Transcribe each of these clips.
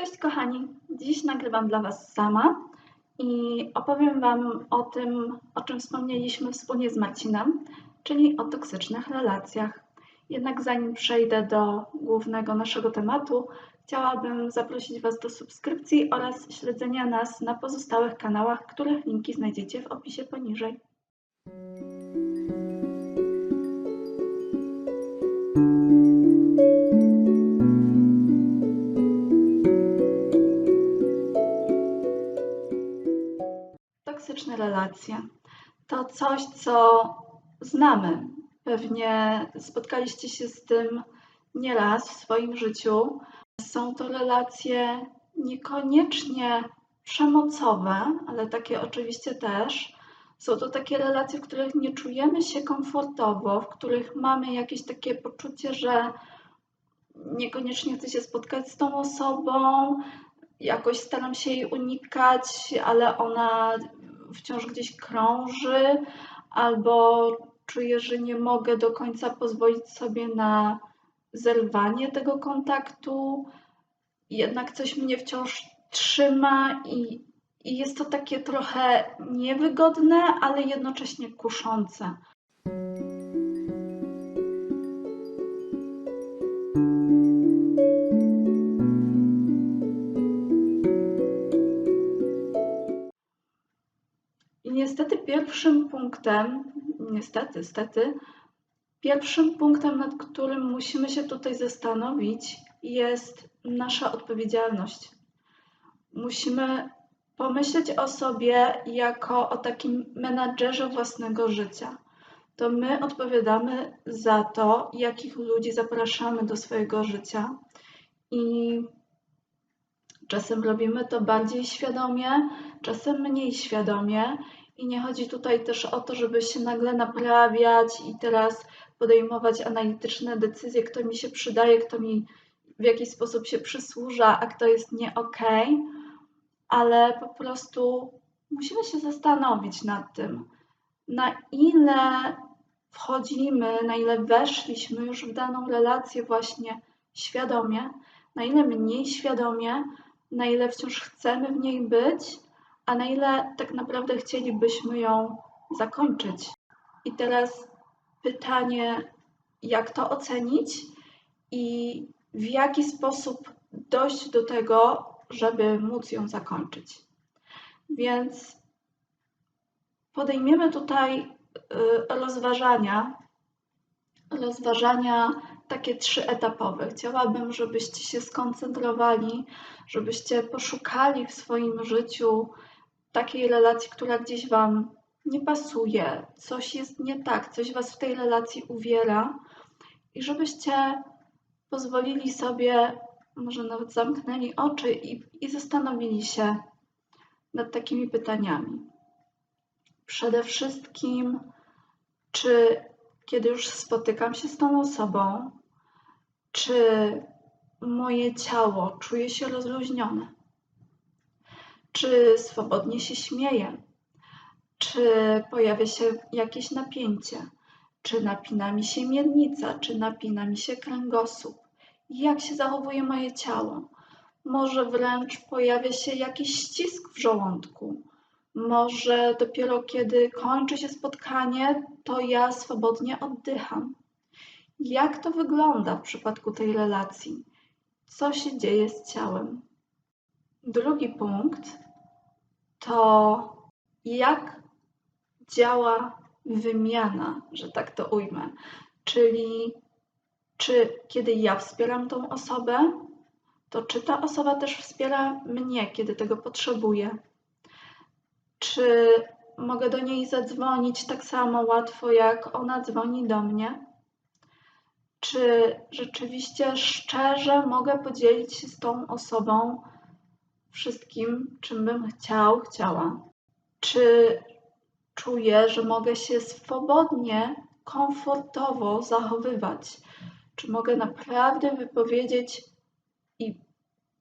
Cześć kochani, dziś nagrywam dla Was sama i opowiem Wam o tym, o czym wspomnieliśmy wspólnie z Marcinem, czyli o toksycznych relacjach. Jednak zanim przejdę do głównego naszego tematu, chciałabym zaprosić Was do subskrypcji oraz śledzenia nas na pozostałych kanałach, których linki znajdziecie w opisie poniżej. Toksyczne relacje to coś, co znamy. Pewnie spotkaliście się z tym nieraz w swoim życiu. Są to relacje niekoniecznie przemocowe, ale takie oczywiście też. Są to takie relacje, w których nie czujemy się komfortowo, w których mamy jakieś takie poczucie, że niekoniecznie chcę się spotkać z tą osobą, jakoś staram się jej unikać, ale ona wciąż gdzieś krąży, albo czuję, że nie mogę do końca pozwolić sobie na zerwanie tego kontaktu. Jednak coś mnie wciąż trzyma i, i jest to takie trochę niewygodne, ale jednocześnie kuszące. Niestety pierwszym punktem, niestety, stety, pierwszym punktem, nad którym musimy się tutaj zastanowić, jest nasza odpowiedzialność. Musimy pomyśleć o sobie jako o takim menadżerze własnego życia. To my odpowiadamy za to, jakich ludzi zapraszamy do swojego życia i czasem robimy to bardziej świadomie, czasem mniej świadomie. I nie chodzi tutaj też o to, żeby się nagle naprawiać i teraz podejmować analityczne decyzje, kto mi się przydaje, kto mi w jakiś sposób się przysłuża, a kto jest nie okej, okay, ale po prostu musimy się zastanowić nad tym, na ile wchodzimy, na ile weszliśmy już w daną relację właśnie świadomie, na ile mniej świadomie, na ile wciąż chcemy w niej być, a na ile tak naprawdę chcielibyśmy ją zakończyć. I teraz pytanie, jak to ocenić i w jaki sposób dojść do tego, żeby móc ją zakończyć. Więc podejmiemy tutaj y, rozważania, rozważania takie trzyetapowe. Chciałabym, żebyście się skoncentrowali, żebyście poszukali w swoim życiu takiej relacji, która gdzieś Wam nie pasuje, coś jest nie tak, coś Was w tej relacji uwiera i żebyście pozwolili sobie, może nawet zamknęli oczy i, i zastanowili się nad takimi pytaniami. Przede wszystkim, czy kiedy już spotykam się z tą osobą, czy moje ciało czuje się rozluźnione? Czy swobodnie się śmieję? Czy pojawia się jakieś napięcie? Czy napina mi się miednica? Czy napina mi się kręgosłup? Jak się zachowuje moje ciało? Może wręcz pojawia się jakiś ścisk w żołądku. Może dopiero kiedy kończy się spotkanie, to ja swobodnie oddycham. Jak to wygląda w przypadku tej relacji? Co się dzieje z ciałem? Drugi punkt to jak działa wymiana, że tak to ujmę. Czyli czy kiedy ja wspieram tą osobę, to czy ta osoba też wspiera mnie, kiedy tego potrzebuję? Czy mogę do niej zadzwonić tak samo łatwo, jak ona dzwoni do mnie? Czy rzeczywiście szczerze mogę podzielić się z tą osobą wszystkim, czym bym chciał, chciała? Czy czuję, że mogę się swobodnie, komfortowo zachowywać? Czy mogę naprawdę wypowiedzieć i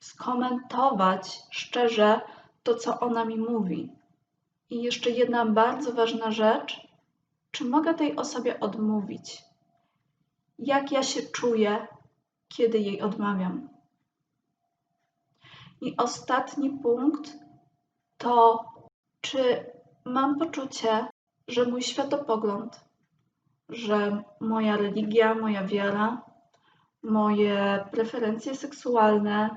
skomentować szczerze to, co ona mi mówi? I jeszcze jedna bardzo ważna rzecz. Czy mogę tej osobie odmówić? Jak ja się czuję, kiedy jej odmawiam? I ostatni punkt to, czy mam poczucie, że mój światopogląd, że moja religia, moja wiara, moje preferencje seksualne,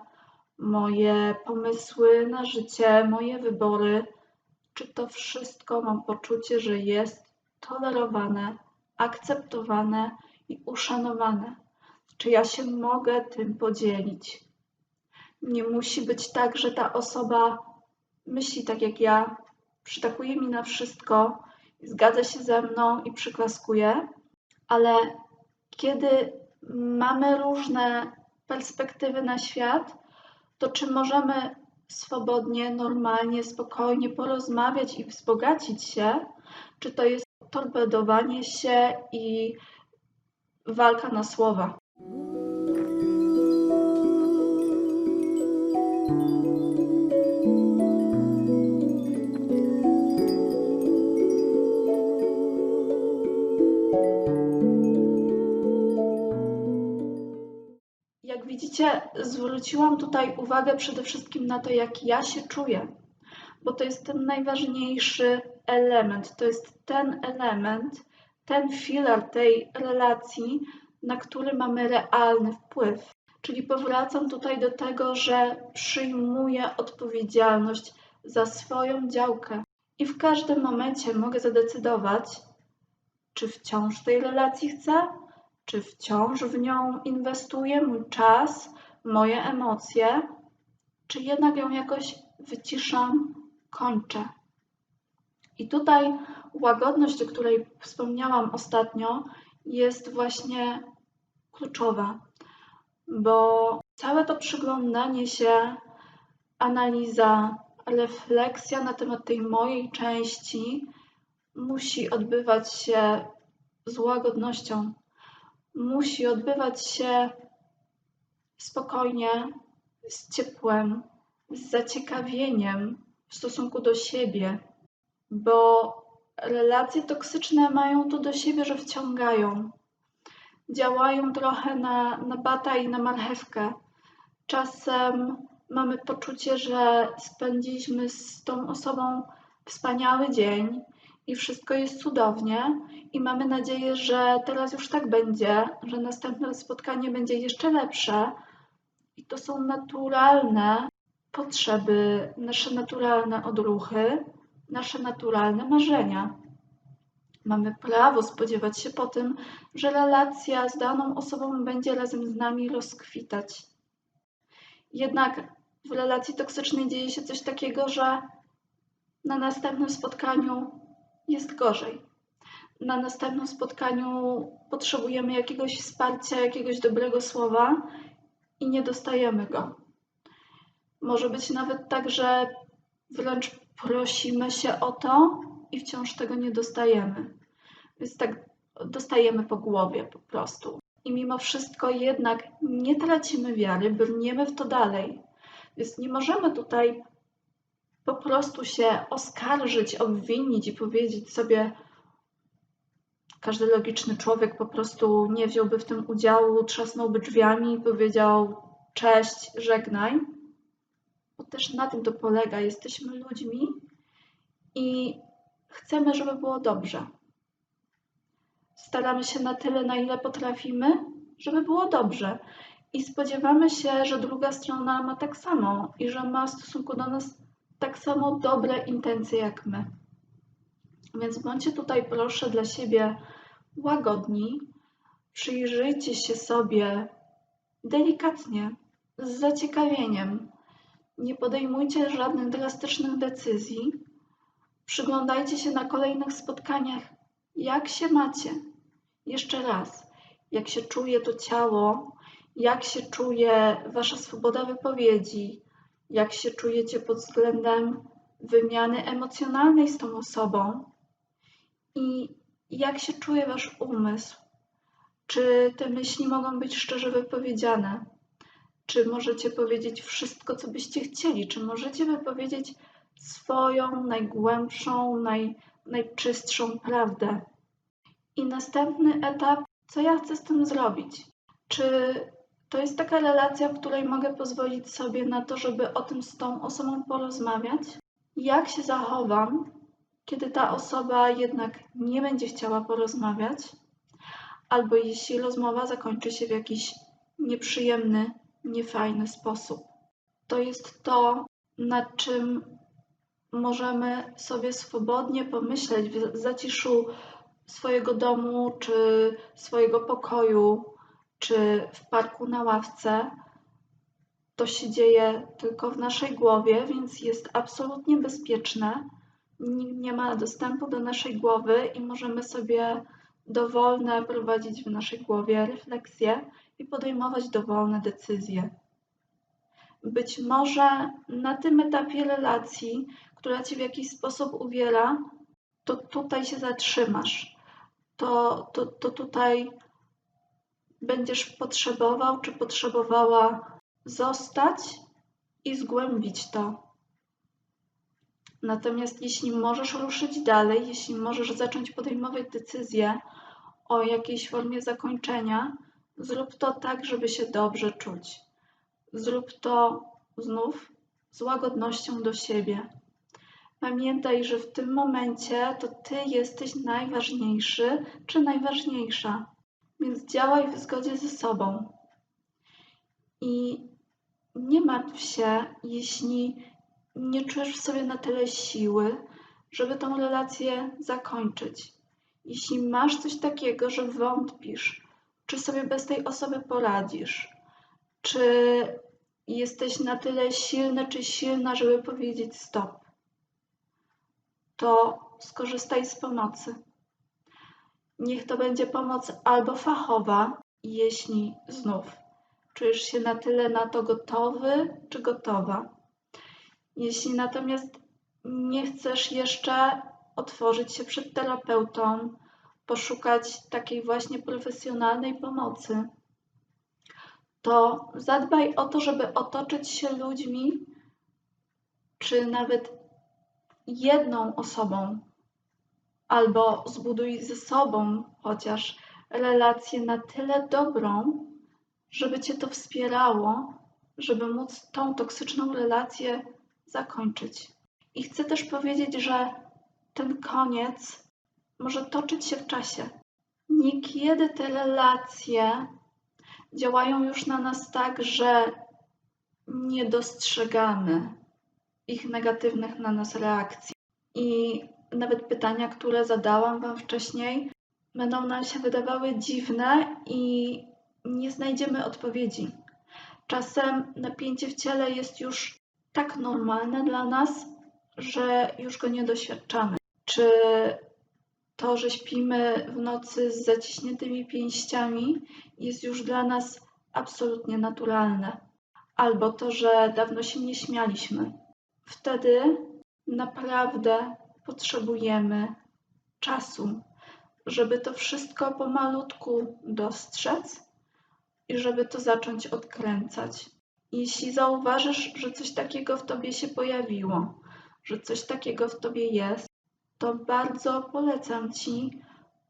moje pomysły na życie, moje wybory, czy to wszystko mam poczucie, że jest tolerowane, akceptowane i uszanowane? Czy ja się mogę tym podzielić? Nie musi być tak, że ta osoba myśli tak jak ja, przytakuje mi na wszystko, zgadza się ze mną i przyklaskuje, ale kiedy mamy różne perspektywy na świat, to czy możemy swobodnie, normalnie, spokojnie porozmawiać i wzbogacić się, czy to jest torpedowanie się i walka na słowa? Widzicie, zwróciłam tutaj uwagę przede wszystkim na to, jak ja się czuję, bo to jest ten najważniejszy element. To jest ten element, ten filar tej relacji, na który mamy realny wpływ. Czyli powracam tutaj do tego, że przyjmuję odpowiedzialność za swoją działkę i w każdym momencie mogę zadecydować, czy wciąż tej relacji chcę, czy wciąż w nią inwestuję mój czas, moje emocje, czy jednak ją jakoś wyciszam, kończę. I tutaj łagodność, o której wspomniałam ostatnio, jest właśnie kluczowa, bo całe to przyglądanie się, analiza, refleksja na temat tej mojej części musi odbywać się z łagodnością musi odbywać się spokojnie, z ciepłem, z zaciekawieniem w stosunku do siebie, bo relacje toksyczne mają to do siebie, że wciągają. Działają trochę na, na bata i na marchewkę. Czasem mamy poczucie, że spędziliśmy z tą osobą wspaniały dzień i wszystko jest cudownie, i mamy nadzieję, że teraz już tak będzie, że następne spotkanie będzie jeszcze lepsze. I to są naturalne potrzeby, nasze naturalne odruchy, nasze naturalne marzenia. Mamy prawo spodziewać się po tym, że relacja z daną osobą będzie razem z nami rozkwitać. Jednak w relacji toksycznej dzieje się coś takiego, że na następnym spotkaniu jest gorzej. Na następnym spotkaniu potrzebujemy jakiegoś wsparcia, jakiegoś dobrego słowa i nie dostajemy go. Może być nawet tak, że wręcz prosimy się o to i wciąż tego nie dostajemy. Więc tak dostajemy po głowie po prostu. I mimo wszystko jednak nie tracimy wiary, brniemy w to dalej. Więc nie możemy tutaj po prostu się oskarżyć, obwinić i powiedzieć sobie, każdy logiczny człowiek po prostu nie wziąłby w tym udziału, trzasnąłby drzwiami powiedział cześć, żegnaj. Bo też na tym to polega. Jesteśmy ludźmi i chcemy, żeby było dobrze. Staramy się na tyle, na ile potrafimy, żeby było dobrze. I spodziewamy się, że druga strona ma tak samo i że ma w stosunku do nas tak samo dobre intencje jak my. Więc bądźcie tutaj proszę dla siebie łagodni, przyjrzyjcie się sobie delikatnie, z zaciekawieniem. Nie podejmujcie żadnych drastycznych decyzji. Przyglądajcie się na kolejnych spotkaniach, jak się macie. Jeszcze raz, jak się czuje to ciało, jak się czuje wasza swoboda wypowiedzi, jak się czujecie pod względem wymiany emocjonalnej z tą osobą i jak się czuje wasz umysł. Czy te myśli mogą być szczerze wypowiedziane? Czy możecie powiedzieć wszystko, co byście chcieli? Czy możecie wypowiedzieć swoją najgłębszą, naj, najczystszą prawdę? I następny etap, co ja chcę z tym zrobić? Czy To jest taka relacja, w której mogę pozwolić sobie na to, żeby o tym z tą osobą porozmawiać. Jak się zachowam, kiedy ta osoba jednak nie będzie chciała porozmawiać, albo jeśli rozmowa zakończy się w jakiś nieprzyjemny, niefajny sposób. To jest to, nad czym możemy sobie swobodnie pomyśleć w zaciszu swojego domu, czy swojego pokoju, czy w parku na ławce. To się dzieje tylko w naszej głowie, więc jest absolutnie bezpieczne. Nikt nie ma dostępu do naszej głowy i możemy sobie dowolne prowadzić w naszej głowie refleksje i podejmować dowolne decyzje. Być może na tym etapie relacji, która cię w jakiś sposób uwiera, to tutaj się zatrzymasz. To, to, to tutaj będziesz potrzebował czy potrzebowała zostać i zgłębić to. Natomiast jeśli możesz ruszyć dalej, jeśli możesz zacząć podejmować decyzje o jakiejś formie zakończenia, zrób to tak, żeby się dobrze czuć. Zrób to znów z łagodnością do siebie. Pamiętaj, że w tym momencie to ty jesteś najważniejszy czy najważniejsza, więc działaj w zgodzie ze sobą. I nie martw się, jeśli nie czujesz w sobie na tyle siły, żeby tą relację zakończyć. Jeśli masz coś takiego, że wątpisz, czy sobie bez tej osoby poradzisz, czy jesteś na tyle silny czy silna, żeby powiedzieć stop, to skorzystaj z pomocy. Niech to będzie pomoc albo fachowa, jeśli znów czujesz się na tyle na to gotowy czy gotowa. Jeśli natomiast nie chcesz jeszcze otworzyć się przed terapeutą, poszukać takiej właśnie profesjonalnej pomocy, to zadbaj o to, żeby otoczyć się ludźmi, czy nawet jedną osobą, albo zbuduj ze sobą chociaż relację na tyle dobrą, żeby cię to wspierało, żeby móc tą toksyczną relację zakończyć. I chcę też powiedzieć, że ten koniec może toczyć się w czasie. Niekiedy te relacje działają już na nas tak, że nie dostrzegamy ich negatywnych na nas reakcji. I nawet pytania, które zadałam Wam wcześniej, będą nam się wydawały dziwne i nie znajdziemy odpowiedzi. Czasem napięcie w ciele jest już tak normalne dla nas, że już go nie doświadczamy. Czy to, że śpimy w nocy z zaciśniętymi pięściami, jest już dla nas absolutnie naturalne. Albo to, że dawno się nie śmialiśmy. Wtedy naprawdę potrzebujemy czasu, żeby to wszystko pomalutku dostrzec i żeby to zacząć odkręcać. Jeśli zauważysz, że coś takiego w tobie się pojawiło, że coś takiego w tobie jest, to bardzo polecam ci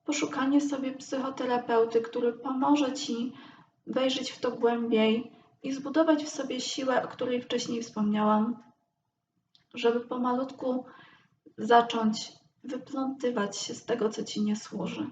poszukanie sobie psychoterapeuty, który pomoże ci wejrzeć w to głębiej i zbudować w sobie siłę, o której wcześniej wspomniałam, żeby pomalutku zacząć wyplątywać się z tego, co ci nie służy.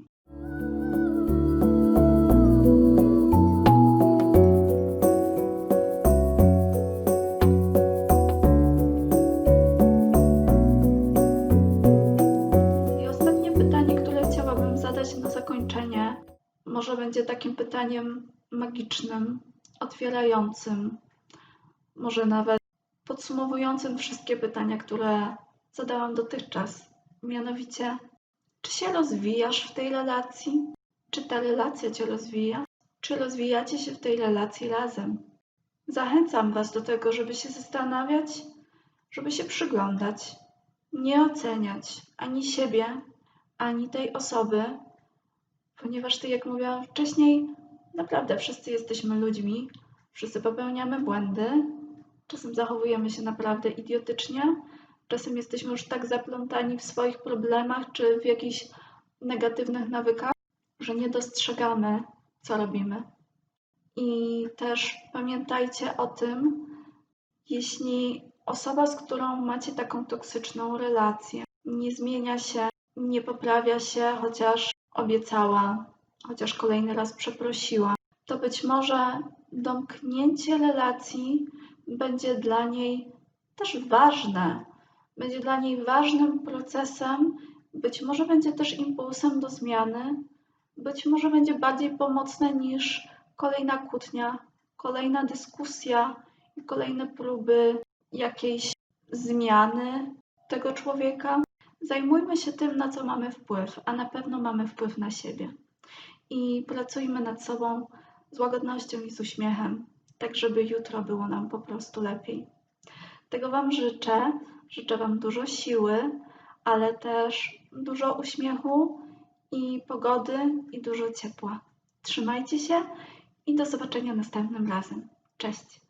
Może będzie takim pytaniem magicznym, otwierającym, może nawet podsumowującym wszystkie pytania, które zadałam dotychczas. Mianowicie, czy się rozwijasz w tej relacji? Czy ta relacja cię rozwija? Czy rozwijacie się w tej relacji razem? Zachęcam Was do tego, żeby się zastanawiać, żeby się przyglądać, nie oceniać ani siebie, ani tej osoby, ponieważ, tak jak mówiłam wcześniej, naprawdę wszyscy jesteśmy ludźmi, wszyscy popełniamy błędy, czasem zachowujemy się naprawdę idiotycznie, czasem jesteśmy już tak zaplątani w swoich problemach czy w jakichś negatywnych nawykach, że nie dostrzegamy, co robimy. I też pamiętajcie o tym, jeśli osoba, z którą macie taką toksyczną relację, nie zmienia się, nie poprawia się, chociaż obiecała, chociaż kolejny raz przeprosiła, to być może domknięcie relacji będzie dla niej też ważne. Będzie dla niej ważnym procesem, być może będzie też impulsem do zmiany, być może będzie bardziej pomocne niż kolejna kłótnia, kolejna dyskusja i kolejne próby jakiejś zmiany tego człowieka. Zajmujmy się tym, na co mamy wpływ, a na pewno mamy wpływ na siebie. I pracujmy nad sobą z łagodnością i z uśmiechem, tak żeby jutro było nam po prostu lepiej. Tego Wam życzę. Życzę Wam dużo siły, ale też dużo uśmiechu i pogody i dużo ciepła. Trzymajcie się i do zobaczenia następnym razem. Cześć!